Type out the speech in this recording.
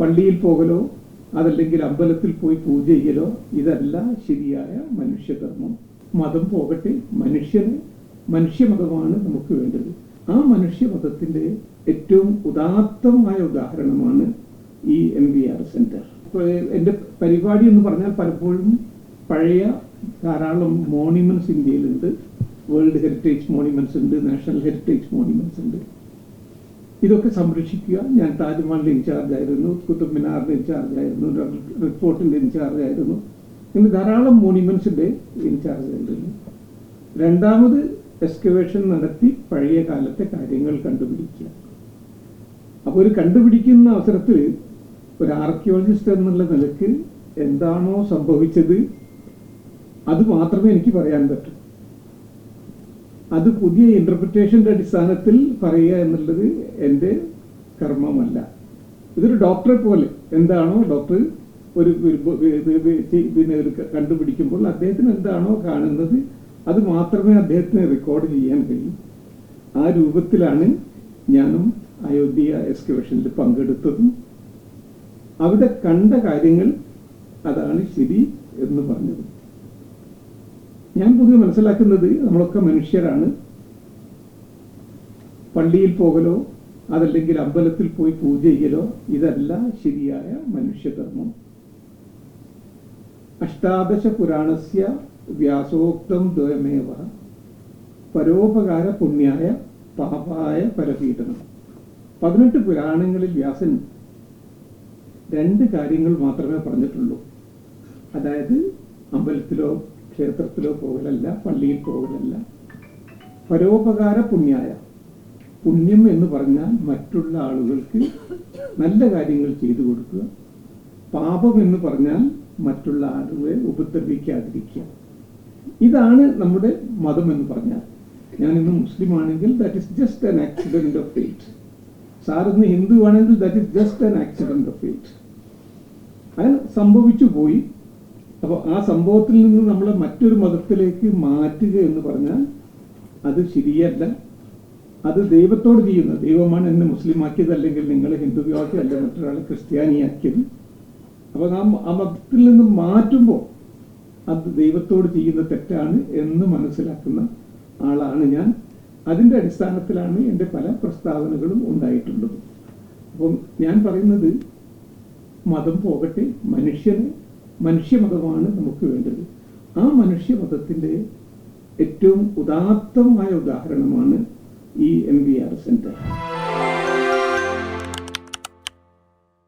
പള്ളിയിൽ പോകലോ അതല്ലെങ്കിൽ അമ്പലത്തിൽ പോയി പൂജ ചെയ്യലോ ഇതല്ല ശരിയായ മനുഷ്യധർമ്മം. മതം പോകട്ടെ മനുഷ്യന് മനുഷ്യമതമാണ് നമുക്ക് വേണ്ടത്. ആ മനുഷ്യമതത്തിന്റെ ഏറ്റവും ഉദാത്തമായ ഉദാഹരണമാണ് ഈ എം വി ആർ സെന്റർ എന്റെ പരിപാടി എന്ന് പറഞ്ഞാൽ പലപ്പോഴും പഴയ ധാരാളം മോണിമെന്റ്സ് ഇന്ത്യയിലുണ്ട്. വേൾഡ് ഹെറിറ്റേജ് മോണിമെന്റ്സ് ഉണ്ട് നാഷണൽ ഹെറിറ്റേജ് മോണിമെന്റ്സ് ഉണ്ട്. ഇതൊക്കെ സംരക്ഷിക്കുക. ഞാൻ താജ്മഹലിന്റെ ഇൻചാർജ് ആയിരുന്നു കുത്തുബ് മിനാറിന്റെ ഇൻചാർജ് ആയിരുന്നു റിപ്പോർട്ടിന്റെ ഇൻചാർജ് ആയിരുന്നു. ഇങ്ങനെ ധാരാളം മോണ്യുമെൻസിന്റെ ഇൻചാർജ് ആയിരുന്നു രണ്ടാമത് എക്സ്കവേഷൻ നടത്തി പഴയ കാലത്തെ കാര്യങ്ങൾ കണ്ടുപിടിക്കുക. അപ്പോൾ ഒരു കണ്ടുപിടിക്കുന്ന അവസരത്തിൽ ഒരു ആർക്കിയോളജിസ്റ്റ് എന്നുള്ള നിലയ്ക്ക് എന്താണോ സംഭവിച്ചത് അത് മാത്രമേ എനിക്ക് പറയാൻ പറ്റൂ. അത് പുതിയ ഇന്റർപ്രിറ്റേഷന്റെ അടിസ്ഥാനത്തിൽ പറയുക എന്നുള്ളത് എന്റെ കർമ്മമല്ല. ഇതൊരു ഡോക്ടറെ പോലെ എന്താണോ ഡോക്ടർ ഒരു പിന്നെ ഒരു കണ്ടുപിടിക്കുമ്പോൾ അദ്ദേഹത്തിന് എന്താണോ കാണുന്നത് അത് മാത്രമേ അദ്ദേഹത്തിന് റെക്കോർഡ് ചെയ്യാൻ കഴിയൂ. ആ രൂപത്തിലാണ് ഞാനും അയോധ്യ എക്സ്കവേഷനിൽ പങ്കെടുത്തതും. അവിടെ കണ്ട കാര്യങ്ങൾ അതാണ് ശരി എന്ന് പറഞ്ഞത്. ഞാൻ പൊതുവെ മനസ്സിലാക്കുന്നത് നമ്മളൊക്കെ മനുഷ്യരാണ്. പള്ളിയിൽ പോകലോ അതല്ലെങ്കിൽ അമ്പലത്തിൽ പോയി പൂജ ചെയ്യലോ ഇതല്ല ശരിയായ മനുഷ്യധർമ്മം. അഷ്ടാദശ പുരാണസ്യ വ്യാസോക്തം ദ്വയമേവ പരോപകാര പുണ്യായ പാപായ പരപീഠനം പതിനെട്ട് പുരാണങ്ങളിൽ വ്യാസൻ രണ്ട് കാര്യങ്ങൾ മാത്രമേ പറഞ്ഞിട്ടുള്ളൂ. അതായത് അമ്പലത്തിലോ ക്ഷേത്രത്തിലോ പോകലല്ല പള്ളിയിൽ പോകലല്ല. പരോപകാര പുണ്യായ. പുണ്യം എന്ന് പറഞ്ഞാൽ മറ്റുള്ള ആളുകൾക്ക് നല്ല കാര്യങ്ങൾ ചെയ്തു കൊടുക്കുക. പാപം എന്ന് പറഞ്ഞാൽ മറ്റുള്ള ആളുകളെ ഉപദ്രവിക്കാതിരിക്കുക. ഇതാണ് നമ്മുടെ മതം എന്ന് പറഞ്ഞാൽ. ഞാൻ ഇന്ന് മുസ്ലിം ആണെങ്കിൽ that is just an accident of fate sir ഇന്ന് ഹിന്ദു ആണെങ്കിൽ that is just an accident of fate അത് സംഭവിച്ചു പോയി. അപ്പോൾ ആ സംഭവത്തിൽ നിന്ന് നമ്മൾ മറ്റൊരു മതത്തിലേക്ക് മാറ്റുക എന്ന് പറഞ്ഞാൽ അത് ശരിയല്ല. അത് ദൈവത്തോട് ചെയ്യുന്ന ദൈവമാണ് എന്നെ മുസ്ലിം ആക്കിയത് അല്ലെങ്കിൽ നിങ്ങൾ ഹിന്ദുവാക്കി അല്ല മറ്റൊരാളെ ക്രിസ്ത്യാനിയാക്കിയത്. അപ്പോൾ നാം ആ മതത്തിൽ നിന്ന് മാറ്റുമ്പോൾ അത് ദൈവത്തോട് ചെയ്യുന്ന തെറ്റാണ് എന്ന് മനസ്സിലാക്കുന്ന ആളാണ് ഞാൻ. അതിന്റെ അടിസ്ഥാനത്തിലാണ് എന്റെ പല പ്രസ്താവനകളും ഉണ്ടായിട്ടുള്ളത്. അപ്പം ഞാൻ പറയുന്നത് മതം പോകട്ടെ മനുഷ്യന് മനുഷ്യമതമാണ് നമുക്ക് വേണ്ടത്. ആ മനുഷ്യമതത്തിന്റെ ഏറ്റവും ഉദാത്തമായ ഉദാഹരണമാണ് ഈ എം വി ആർ സെന്റർ